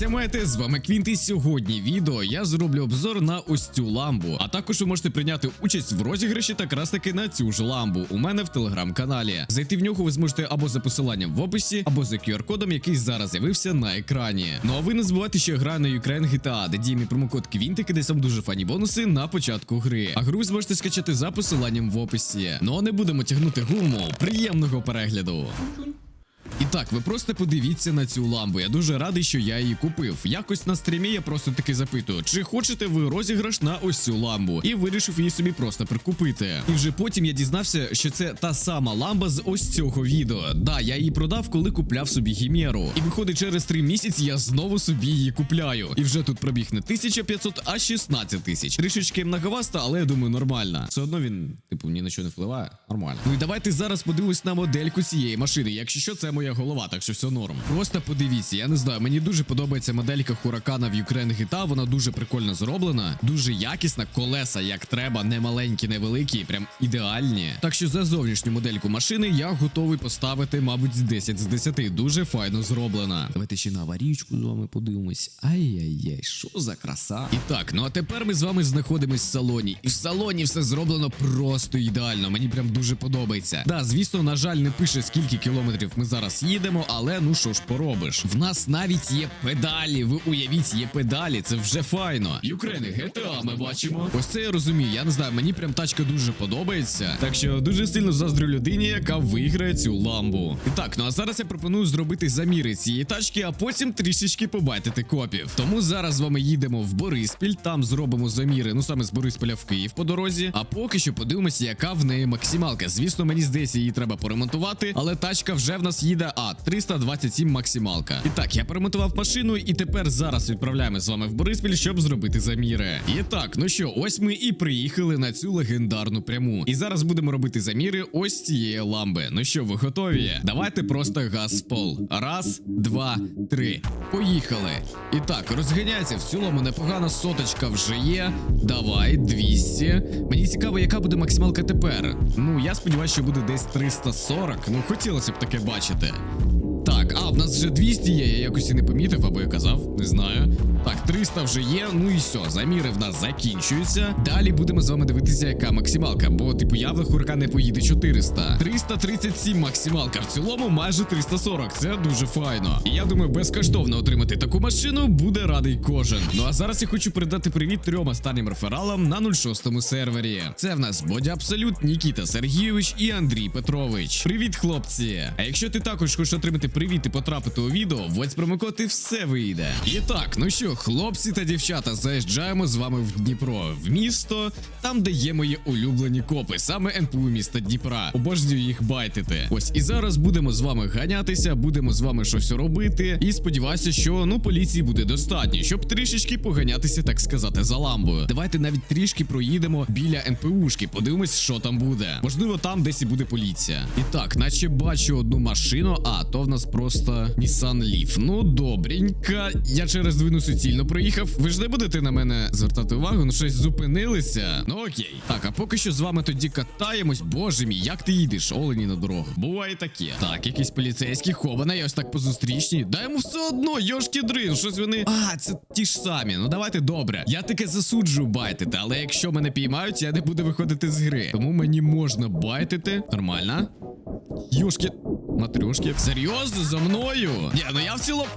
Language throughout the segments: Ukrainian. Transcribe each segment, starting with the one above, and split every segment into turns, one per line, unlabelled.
Сямете, з вами Квінт, і сьогодні відео я зроблю обзор на ось цю ламбу. А також ви можете прийняти участь в розіграші та якраз таки на цю ж ламбу у мене в телеграм-каналі. Зайти в нього ви зможете або за посиланням в описі, або за QR-кодом, який зараз з'явився на екрані. Ну а ви не забувайте, що я граю на Ukraine GTA, де діє мій промокод Квінтик, і десь вам дуже фані бонуси на початку гри. А гру ви зможете скачати за посиланням в описі. Ну а не будемо тягнути гуму. Приємного перегляду. Так, ви просто подивіться на цю ламбу. Я дуже радий, що я її купив. Якось на стрімі я просто таки запитую, чи хочете ви розіграш на ось цю ламбу? І вирішив її собі просто прикупити. І вже потім я дізнався, що це та сама ламба з ось цього відео. Да, я її продав, коли купляв собі гімеру. І виходить, через три місяці я знову собі її купляю. І вже тут пробіг не 1500, а 16 тисяч. Трішечки многоваста, але я думаю, нормально. Все одно він, типу, ні на що не впливає. Нормально. Ну і давайте зараз подивимось на модельку цієї машини. Якщо що, це моя голова, так що все норм. Просто подивіться, я не знаю, мені дуже подобається моделька Хуракана в Ukraine GTA, Вона дуже прикольно зроблена, дуже якісна. Колеса як треба, не маленькі, не великі, прям ідеальні. Так що за зовнішню модельку машини я готовий поставити, мабуть, 10 з 10. Дуже файно зроблена. Давайте ще на аварійку з вами подивимось. Ай-яй-яй, що за краса. І так, ну а тепер ми з вами знаходимось в салоні. І в салоні все зроблено просто ідеально. Мені прям дуже подобається. Да, звісно, на жаль, не пише скільки кілометрів ми зараз їдемо, але ну що ж поробиш. В нас навіть є педалі. Ви уявіть, є педалі, це вже файно. Ukraine GTA ми бачимо. Ось це я розумію. Я не знаю, мені прям тачка дуже подобається. Так що дуже сильно заздрю людині, яка виграє цю ламбу. І так, ну а зараз я пропоную зробити заміри цієї тачки, а потім трішечки побайтити копів. Тому зараз з вами їдемо в Бориспіль, там зробимо заміри, ну саме з Борисполя в Київ по дорозі. А поки що подивимося, яка в неї максималка. Звісно, мені здається, її треба поремонтувати, але тачка вже в нас їде. А 327 максималка. І так, я перемонтував машину, і тепер зараз відправляємо з вами в Бориспіль, щоб зробити заміри. І так, ну що, ось ми і приїхали на цю легендарну пряму. І зараз будемо робити заміри ось цієї ламби. Ну що, ви готові? Давайте просто газ в пол. Раз, два, три. Поїхали. І так, розганяється в цілому непогана соточка вже є. Давай, 200. Мені цікаво, яка буде максималка тепер. Ну, я сподіваюся, що буде десь 340. Ну, хотілося б таке бачити. Так, а в нас вже 200 є, я якось і не помітив, або я казав, не знаю. Так, 300 вже є, ну і все, заміри в нас закінчуються. Далі будемо з вами дивитися, яка максималка, бо типу явно хурка не поїде 400. 337 максималка. В цілому майже 340. Це дуже файно. І я думаю, безкоштовно отримати таку машину буде радий кожен. Ну а зараз я хочу передати привіт трьом останнім рефералам на 06 сервері. Це в нас Бодя Абсолют, Нікіта Сергійович і Андрій Петрович. Привіт, хлопці! А якщо ти також хочеш отримати привіт і потрапити у відео, вводь промокод і все вийде. І так, ну що, хлопці та дівчата, заїжджаємо з вами в Дніпро, в місто, там, де є мої улюблені копи, саме НПУ міста Дніпра. Обожнюю їх байтити. Ось і зараз будемо з вами ганятися, будемо з вами щось робити. І сподіваюся, що ну поліції буде достатньо, щоб трішечки поганятися, так сказати, за ламбою. Давайте навіть трішки проїдемо біля НПУшки, подивимось, що там буде. Можливо, там десь і буде поліція. І так, наче бачу одну машину, а то в нас просто Nissan Leaf. Ну, добренька. Я через двину суцільно проїхав. Ви ж не будете на мене звертати увагу, ну щось зупинилися. Ну окей. Так, а поки що з вами тоді катаємось. Боже мій, як ти їдеш, олені на дорогу. Буває таке. Так, якийсь поліцейський хобана, я ось так по зустрічній. Да йому все одно, йошки дрин, щось вони. А, це ті ж самі. Ну давайте добре. Я таке засуджую байтити, але якщо мене піймають, я не буду виходити з гри. Тому мені можна байтити. Нормально. Юшки, матрюшки. Серйозно за мною? Ні, ну я в цілому.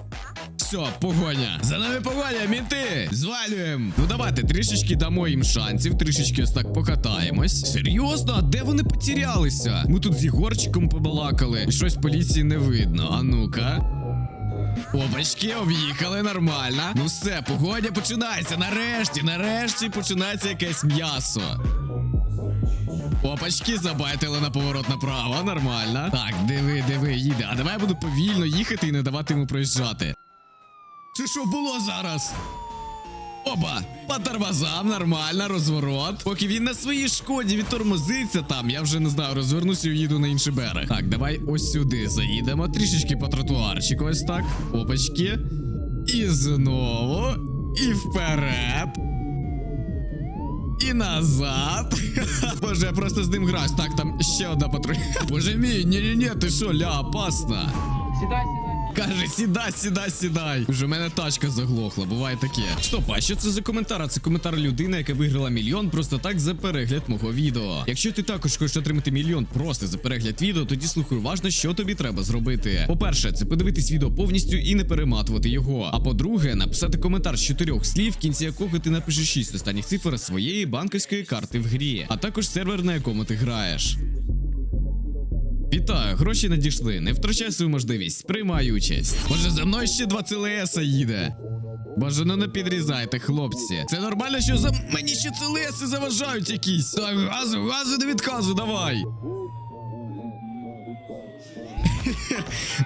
Все, погоня. За нами погоня, мінти. Звалюємо. Ну давайте трішечки дамо їм шансів, трішечки ось так покатаємось. Серйозно, а де вони потерялися? Ми тут з Єгорчиком побалакали. І щось поліції не видно. А ну-ка. Опачки, об'їхали нормально. Ну все, погодя починається. Нарешті, нарешті починається якесь м'ясо. Опачки, забайтили на поворот направо, нормально. Так, диви, диви, їде. А давай я буду повільно їхати і не давати йому проїжджати. Це що було зараз? Опа, по тормозам, нормально, розворот. Поки він на своїй шкоді відтормозиться там, я вже не знаю, розвернуся і їду на інший берег. Так, давай ось сюди заїдемо. Трішечки по тротуарчику, ось так. Опачки. І знову. І вперед. І назад. Боже, я просто з ним граюсь. Так, там ще одна патруль. Боже мій, ні-ні-ні, ти що, ля, опасно.
Сідай, сідай.
Каже, сідай, сідай, сідай. Уже в мене тачка заглохла, буває таке. Стоп, а що це за коментар? А Це коментар людини, яка виграла мільйон просто так за перегляд мого відео. Якщо ти також хочеш отримати мільйон просто за перегляд відео, тоді слухай уважно, що тобі треба зробити. По-перше, це подивитись відео повністю і не перематувати його. А по-друге, написати коментар з чотирьох слів, в кінці якого ти напишеш шість останніх цифр своєї банківської карти в грі, а також сервер, на якому ти граєш. Вітаю, гроші надійшли. Не втрачай свою можливість. Приймай участь. Може, за мною ще два ЦЛСа їде. Боже, ну не підрізайте, хлопці. Це нормально, що за мені ще ЦЛСи заважають якісь. Так, газу, газу не відказу, давай.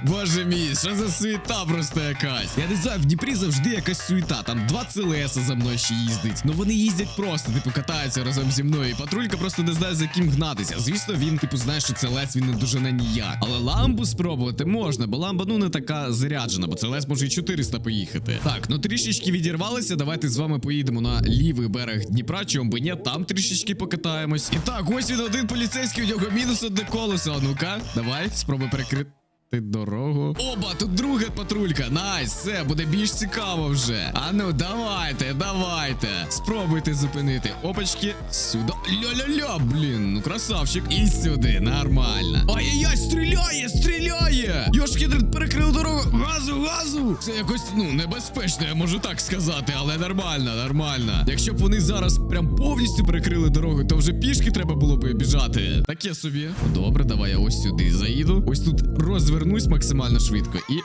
Боже мій, що за суєта просто якась. Я не знаю, в Дніпрі завжди якась суєта. Там два ЦЛСа за мною ще їздить. Ну вони їздять просто, типу, катаються разом зі мною. І патрулька просто не знає, за ким гнатися. Звісно, він, типу, знає, що ЦЛС він не дуже на ніяк. Але ламбу спробувати можна, бо ламба ну не така заряджена, бо ЦЛС може і 400 поїхати. Так, ну трішечки відірвалися. Давайте з вами поїдемо на лівий берег Дніпра, чому би ні, там трішечки покатаємось. І так, ось він один поліцейський, у нього мінус одне колесо. А ну-ка, давай, спробуй перекрити. Ти дорогу. Оба, тут друга патрулька. Найс, все буде більш цікаво вже. А ну, давайте, давайте. Спробуйте зупинити. Опачки, сюди. Ля-ля-ля, блін, ну красавчик. І сюди, нормально. Ай-яй-яй, стріляє, стріляє! Йошкідрин перекрив дорогу. Газу, газу! Це якось, ну, небезпечно, я можу так сказати, але нормально, нормально. Якщо б вони зараз прям повністю перекрили дорогу, то вже пішки треба було би біжати. Таке собі. Добре, давай я ось сюди заїду. Ось тут розвернусь максимально швидко і.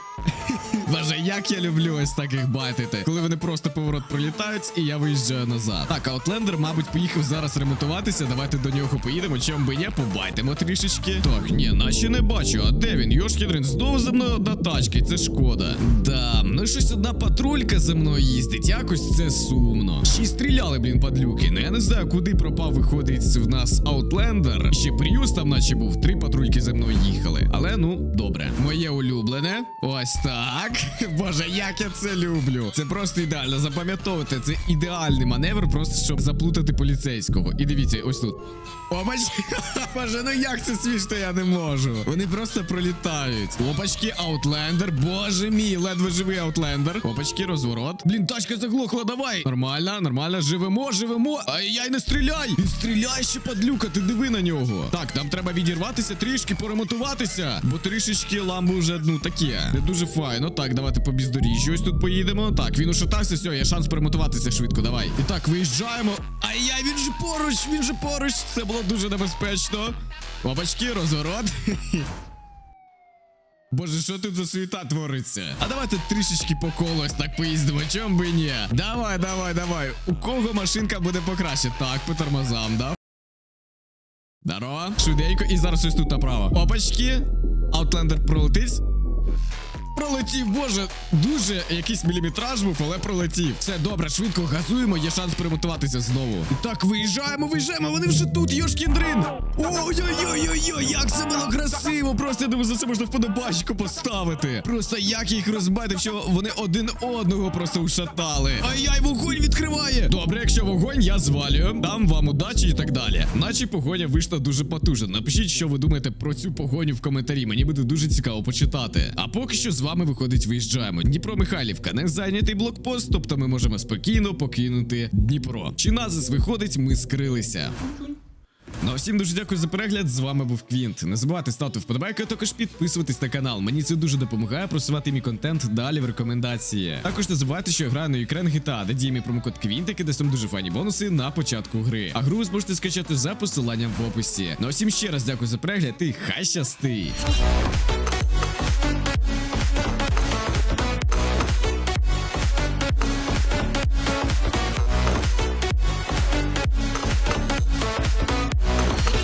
Боже, як я люблю ось таких байтити, коли вони просто поворот пролітають, і я виїжджаю назад. Так, а Outlander, мабуть, поїхав зараз ремонтуватися. Давайте до нього поїдемо. Чом би не побайтимо трішечки. Так, ні, наче не бачу. А де він? Йошкідрин, знову за мною одна тачка, це шкода. Да, ну щось одна патрулька за мною їздить. Якось це сумно. Ще й стріляли, блін, падлюки. Ну я не знаю, куди пропав, виходить в нас Outlander. Ще Prius там, наче був. Три патрульки за мною їхали. Але ну, добре. Моє улюблене. Ось так. Боже, як я це люблю. Це просто ідеально. Запам'ятовуйте, це ідеальний маневр, просто щоб заплутати поліцейського. І дивіться, ось тут. Опач. Боже, ну як це смішно, я не можу. Вони просто пролітають. Опачки, аутлендер. Боже мій, ледве живий аутлендер. Опачки, розворот. Блін, тачка заглохла, давай. Нормально, нормально, живемо, живемо. Ай-яй, не стріляй! Він стріляє ще падлюка, ти диви на нього. Так, нам треба відірватися трішки, поремонтуватися. Бо трішечки ламбу вже, ну таке. Не дуже файно. Так, давайте по бездоріжжю ось тут поїдемо. Так, він ушатався, все, є шанс перемотуватися швидко. Давай. І так, виїжджаємо. Ай-яй, він же поруч, він же поруч. Це було дуже небезпечно. Опачки, розворот. Боже, що тут за суєта твориться? А давайте трішечки по колу ось так поїздимо, чом би ні. Давай, давай, давай. У кого машинка буде покраще? Так, по тормозам, да? Здорово. Швиденько. І зараз ось тут направо. Опачки. Аутлендер пролетить. Пролетів, боже, дуже якийсь міліметраж був, але пролетів. Все добре, швидко газуємо, є шанс перемотуватися знову. Так, виїжджаємо, виїжджаємо, вони вже тут, Йошкіндрин. Ой-ой-ой-ой-ой, як це було красиво! Просто я думаю, за це можна вподобачку поставити. Просто як їх розбайтив, що вони один одного просто ушатали. Ай-яй, вогонь відкриває. Добре, якщо вогонь, я звалюю. Дам вам удачі і так далі. Наче погоня вийшла дуже потужна. Напишіть, що ви думаєте про цю погоню в коментарі. Мені буде дуже цікаво почитати. А поки що з вами виходить, виїжджаємо. Дніпро Михайлівка, не зайнятий блокпост, тобто ми можемо спокійно покинути Дніпро. Чи назис виходить, ми скрилися. Ну а всім дуже дякую за перегляд. З вами був Квінт. Не забувайте ставити вподобайки, а також підписуватись на канал. Мені це дуже допомагає просувати мій контент далі в рекомендації. Також не забувайте, що я граю на Ukraine GTA, де діє мій промокод Квінт, який дасть вам дуже файні бонуси на початку гри. А гру зможете скачати за посиланням в описі. Ну а всім ще раз дякую за перегляд і хай щастить!